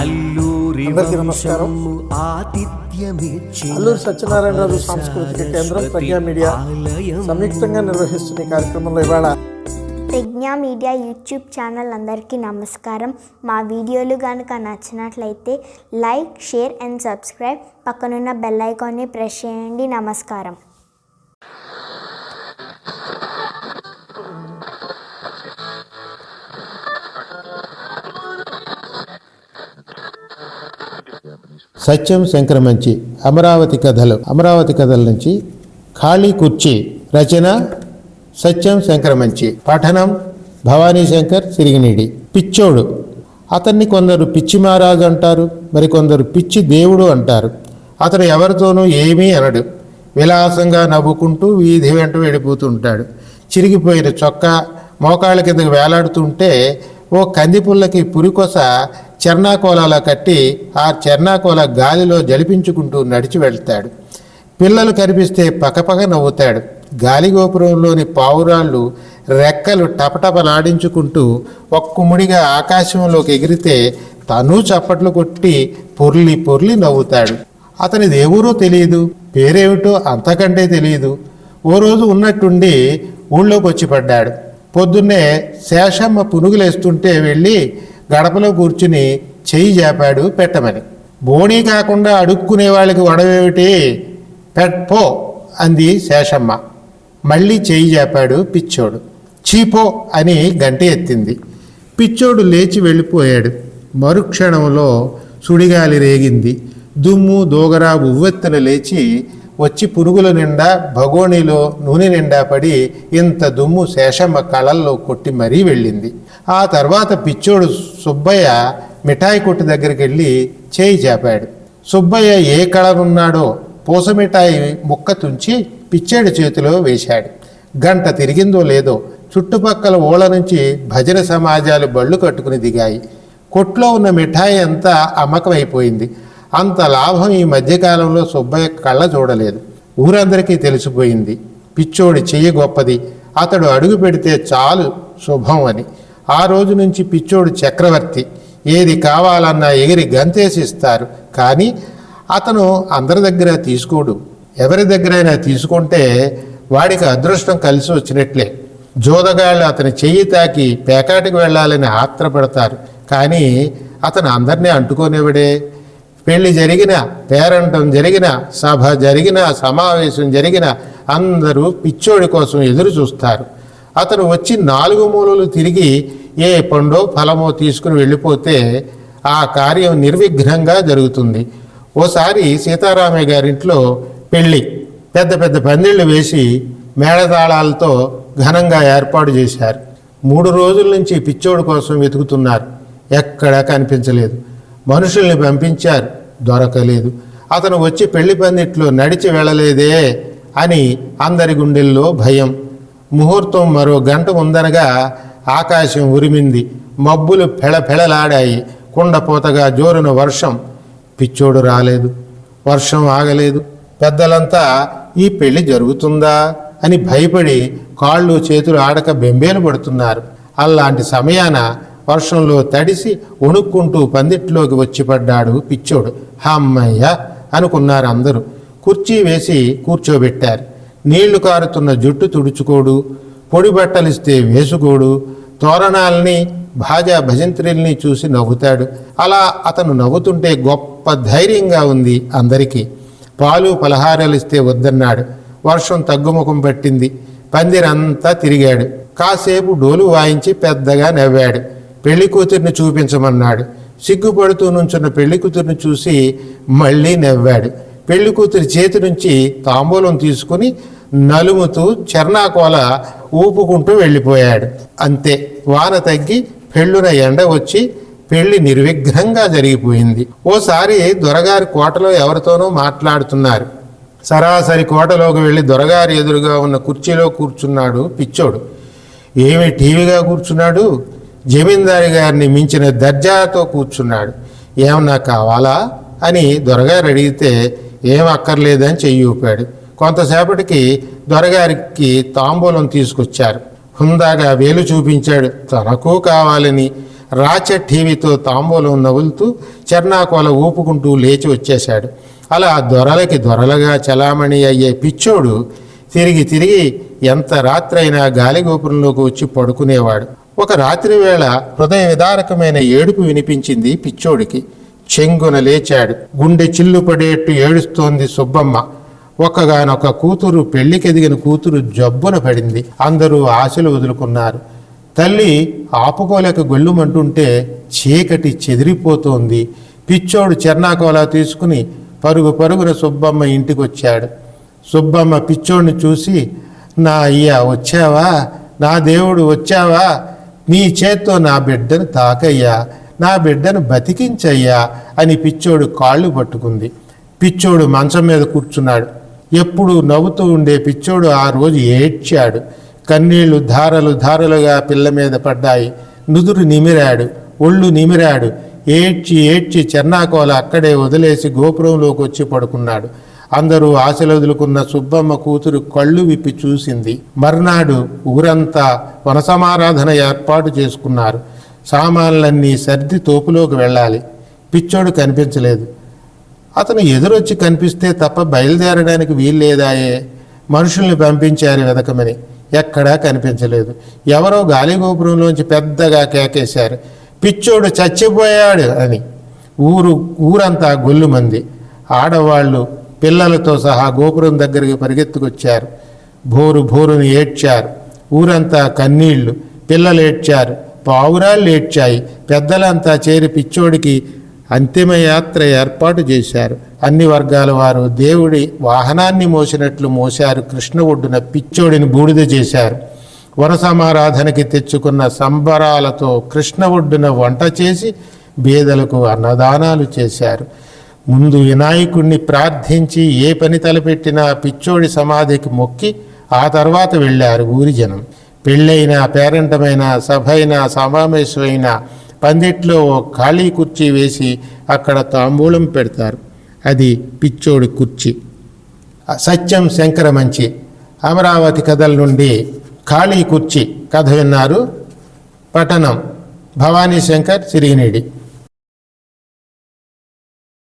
అల్లూరి నమస్కారం. అల్లూరి సత్యనారాయణరాజు సాంస్కృతిక కేంద్రం ప్రజ్ఞా మీడియా సంయుక్తంగా నిర్వహిస్తున్న ఈ కార్యక్రమంలో ఇవాళ ప్రజ్ఞా మీడియా యూట్యూబ్ ఛానల్ అందరికీ నమస్కారం. మా వీడియోలు కనుక నచ్చినట్లయితే లైక్ షేర్ అండ్ సబ్స్క్రైబ్. పక్కనున్న బెల్ ఐకాన్ని ప్రెస్ చేయండి. నమస్కారం. సత్యం శంకరమంచి అమరావతి కథలు. అమరావతి కథల నుంచి ఖాళీ కుర్చీ రచన సత్యం శంకరమంచి. పఠనం భవానీ శంకర్ సిరిగినీడి. పిచ్చోడు. అతన్ని కొందరు పిచ్చి మహారాజు అంటారు మరికొందరు పిచ్చి దేవుడు అంటారు. అతను ఎవరితోనూ ఏమీ అనడు. విలాసంగా నవ్వుకుంటూ వీధి వెంట వెళ్ళిపోతుంటాడు. చిరిగిపోయిన చొక్కా మోకాళ్ళ కిందకు వేలాడుతుంటే ఓ కందిపుల్లకి పురికొస చెర్నాకోలాల కట్టి ఆ చెర్నాకోల గాలిలో జలిపించుకుంటూ నడిచి వెళ్తాడు. పిల్లలు కనిపిస్తే పకపక నవ్వుతాడు. గాలిగోపురంలోని పావురాళ్ళు రెక్కలు టపటపలాడించుకుంటూ ఒక్కుముడిగా ఆకాశంలోకి ఎగిరితే తను చప్పట్లు కొట్టి పొర్లి పొర్లి నవ్వుతాడు. అతని దేవురో తెలియదు పేరేమిటో అంతకంటే తెలియదు. ఓ రోజు ఉన్నట్టుండి ఊళ్ళోకి వచ్చి పడ్డాడు. పొద్దున్నే శేషమ్మ పునుగులేస్తుంటే వెళ్ళి గడపలో కూర్చుని చెయ్యి చేపాడు పెట్టమని. బోణీ కాకుండా అడుక్కునే వాళ్ళకి వడవేమిటి? పెట్పో అంది శేషమ్మ. మళ్ళీ చెయ్యి చేపాడు పిచ్చోడు. చీపో అని గంట ఎత్తింది. పిచ్చోడు లేచి వెళ్ళిపోయాడు. మరుక్షణంలో సుడిగాలి రేగింది. దుమ్ము దోగరా ఉవ్వెత్తున లేచి వచ్చి పురుగుల నిండా భగోణిలో నూనె నిండా పడి ఇంత దుమ్ము శేషమ్మ కళల్లో కొట్టి మరీ వెళ్ళింది. ఆ తర్వాత పిచ్చోడు సుబ్బయ్య మిఠాయి కొట్టు దగ్గరికి వెళ్ళి చేయి చేపాడు. సుబ్బయ్య ఏ కళనున్నాడో పూస మిఠాయి ముక్క తుంచి పిచ్చేడు చేతిలో వేశాడు. గంట తిరిగిందో లేదో చుట్టుపక్కల ఊళ్ళ నుంచి భజన సమాజాలు బళ్ళు కట్టుకుని దిగాయి. కొట్లో ఉన్న మిఠాయి అంతా అమ్మకమైపోయింది అంత లాభం ఈ మధ్యకాలంలో సుబ్బయ్య కళ్ళ చూడలేదు. ఊరందరికీ తెలిసిపోయింది. పిచ్చోడి చెయ్యి గొప్పది. అతడు అడుగు పెడితే చాలు శుభం అని. ఆ రోజు నుంచి పిచ్చోడు చక్రవర్తి. ఏది కావాలన్నా ఎగిరి గంతేసి ఇస్తారు కానీ అతను అందరి దగ్గర తీసుకోడు. ఎవరి దగ్గరైనా తీసుకుంటే వాడికి అదృష్టం కలిసి వచ్చినట్లే. జోదగాళ్ళు అతని చెయ్యి తాకి పేకాటికి వెళ్ళాలని ఆత్రపడతారు. కానీ అతను అందరినీ అంటుకోనివ్వడే. పెళ్ళి జరిగిన పేరంటం జరిగిన సభ జరిగిన సమావేశం జరిగిన అందరూ పిచ్చోడి కోసం ఎదురు చూస్తారు. అతను వచ్చి నాలుగు మూలలు తిరిగి ఏ పండో ఫలమో తీసుకుని వెళ్ళిపోతే ఆ కార్యం నిర్విఘ్నంగా జరుగుతుంది. ఓసారి సీతారామయ్య గారింట్లో పెళ్ళి పెద్ద పెద్ద పందిళ్ళు వేసి మేళతాళాలతో ఘనంగా ఏర్పాటు చేశారు. మూడు రోజుల నుంచి పిచ్చోడు కోసం వెతుకుతున్నారు. ఎక్కడా కనిపించలేదు. మనుషుల్ని పంపించారు. దొరకలేదు. అతను వచ్చి పెళ్ళి పందిట్లో నడిచి వెళ్ళలేదే అని అందరి గుండెల్లో భయం. ముహూర్తం మరో గంట ఉందనగా ఆకాశం ఉరిమింది మబ్బులు ఫెళఫెళలాడాయి కుండపోతగా జోరున వర్షం. పిచ్చోడు రాలేదు వర్షం ఆగలేదు పెద్దలంతా ఈ పెళ్ళి జరుగుతుందా అని భయపడి కాళ్ళు చేతులు ఆడక బెంబేలు పడుతున్నారు. అలాంటి సమయాన వర్షంలో తడిసి వణుక్కుంటూ పందిట్లోకి వచ్చి పడ్డాడు పిచ్చోడు. హమ్మయ్య! అనుకున్నారు అందరూ. కుర్చీ వేసి కూర్చోబెట్టారు. నీళ్ళు కారుతున్న జుట్టు తుడుచుకోడు పొడి బట్టలిస్తే వేసుకోడు తోరణాల్ని భాజా భజంత్రిల్ని చూసి నవ్వుతాడు. అలా అతను నవ్వుతుంటే గొప్ప ధైర్యంగా ఉంది అందరికీ. పాలు పలహారాలు ఇస్తే వద్దన్నాడు. వర్షం తగ్గుముఖం పట్టింది. పందిరంతా తిరిగాడు. కాసేపు డోలు వాయించి పెద్దగా నవ్వాడు. పెళ్ళి కూతుర్ని చూపించమన్నాడు. సిగ్గుపడుతూ నుంచున్న పెళ్ళి కూతుర్ని చూసి మళ్ళీ నవ్వాడు. పెళ్ళి కూతురి చేతి నుంచి తాంబూలం తీసుకుని నలుముతూ చెర్నాకోల ఊపుకుంటూ వెళ్ళిపోయాడు. అంతే వాన తగ్గి పెళ్ళున ఎండ వచ్చి పెళ్ళి నిర్విఘ్నంగా జరిగిపోయింది. ఓసారి దొరగారి కోటలో ఎవరితోనో మాట్లాడుతున్నారు. సరాసరి కోటలోకి వెళ్ళి దొరగారి ఎదురుగా ఉన్న కుర్చీలో కూర్చున్నాడు పిచ్చోడు. ఏమి టీవీగా కూర్చున్నాడు? జమీందారి గారిని మించిన దర్జాతో కూర్చున్నాడు. ఏమన్నా కావాలా? అని దొరగారు అడిగితే ఏం అక్కర్లేదని చెయ్యి ఊపాడు. కొంతసేపటికి దొరగారికి తాంబూలం తీసుకొచ్చారు. హుందాగా వేలు చూపించాడు. తనకు కావాలని రాచ టీవీతో తాంబూలం నవ్వులుతూ చెర్నాకోల ఊపుకుంటూ లేచి వచ్చేశాడు. అలా దొరలకి దొరలుగా చలామణి అయ్యే పిచ్చోడు తిరిగి తిరిగి ఎంత రాత్రైనా గాలిగోపురంలోకి వచ్చి పడుకునేవాడు. ఒక రాత్రి వేళ హృదయ విదారకమైన ఏడుపు వినిపించింది పిచ్చోడికి. చెంగున లేచాడు. గుండె చిల్లు పడేట్టు ఏడుస్తోంది సుబ్బమ్మ. ఒక్కగానొక్క కూతురు పెళ్ళికెదిగిన కూతురు జబ్బున పడింది. అందరూ ఆశలు వదులుకున్నారు. తల్లి ఆపుకోలేక గొల్లుమంటుంటే చీకటి చెదిరిపోతోంది. పిచ్చోడు చెర్నాకోలా తీసుకుని పరుగు పరుగున సుబ్బమ్మ ఇంటికి వచ్చాడు సుబ్బమ్మ పిచ్చోడిని చూసి నా అయ్యా వచ్చావా? నా దేవుడు వచ్చావా? నీ చేత్తో నా బిడ్డను తాకయ్యా. నా బిడ్డను బతికించయ్యా అని పిచ్చోడు కాళ్ళు పట్టుకుంది. పిచ్చోడు మంచం మీద కూర్చున్నాడు. ఎప్పుడు నవ్వుతూ ఉండే పిచ్చోడు ఆ రోజు ఏడ్చాడు. కన్నీళ్ళు ధారలు ధారలుగా పిల్ల మీద పడ్డాయి. నుదురు నిమిరాడు ఒళ్ళు నిమిరాడు. ఏడ్చి ఏడ్చి చెన్నాకోల అక్కడే వదిలేసి గోపురంలోకి వచ్చి పడుకున్నాడు. అందరూ ఆశలు వదులుకున్న సుబ్బమ్మ కూతురు కళ్ళు విప్పి చూసింది. మర్నాడు ఊరంతా వనసమారాధన ఏర్పాటు చేసుకున్నారు. సామాన్లన్నీ సర్ది తోపులోకి వెళ్ళాలి. పిచ్చోడు కనిపించలేదు. అతను ఎదురొచ్చి కనిపిస్తే తప్ప బయలుదేరడానికి వీల్లేదాయే? మనుషుల్ని పంపించారు వెదకమని. ఎక్కడా కనిపించలేదు. ఎవరో గాలిగోపురంలోంచి పెద్దగా కేకేశారు. పిచ్చోడు చచ్చిపోయాడు అని. ఊరు ఊరంతా గొల్లుమంది. ఆడవాళ్ళు పిల్లలతో సహా గోపురం దగ్గరికి పరిగెత్తుకొచ్చారు. భోరు భోరుని ఏడ్చారు. ఊరంతా కన్నీళ్ళు. పిల్లలు ఏడ్చారు పావురాళ్ళు ఏడ్చాయి. పెద్దలంతా చేరి పిచ్చోడికి అంతిమయాత్ర ఏర్పాటు చేశారు. అన్ని వర్గాల వారు దేవుడి వాహనాన్ని మోసినట్లు మోశారు. కృష్ణ ఒడ్డున పిచ్చోడిని బూడిద చేశారు. వనసమారాధనకి తెచ్చుకున్న సంబరాలతో కృష్ణ ఒడ్డున వంట చేసి బీదలకు అన్నదానాలు చేశారు. ముందు వినాయకుణ్ణి ప్రార్థించి ఏ పని తలపెట్టినా పిచ్చోడి సమాధికి మొక్కి ఆ తర్వాత వెళ్ళారు ఊరి జనం. పెళ్ళైన పేరంటమైన సభైనా సమావేశమైనా పందిట్లో ఓ ఖాళీ కుర్చీ వేసి అక్కడ తాంబూలం పెడతారు. అది పిచ్చోడి కుర్చీ. సత్యం శంకర మంచి. అమరావతి కథల నుండి ఖాళీ కుర్చీ కథ విన్నారు పఠనం భవానీ శంకర్ సిరిగినేడి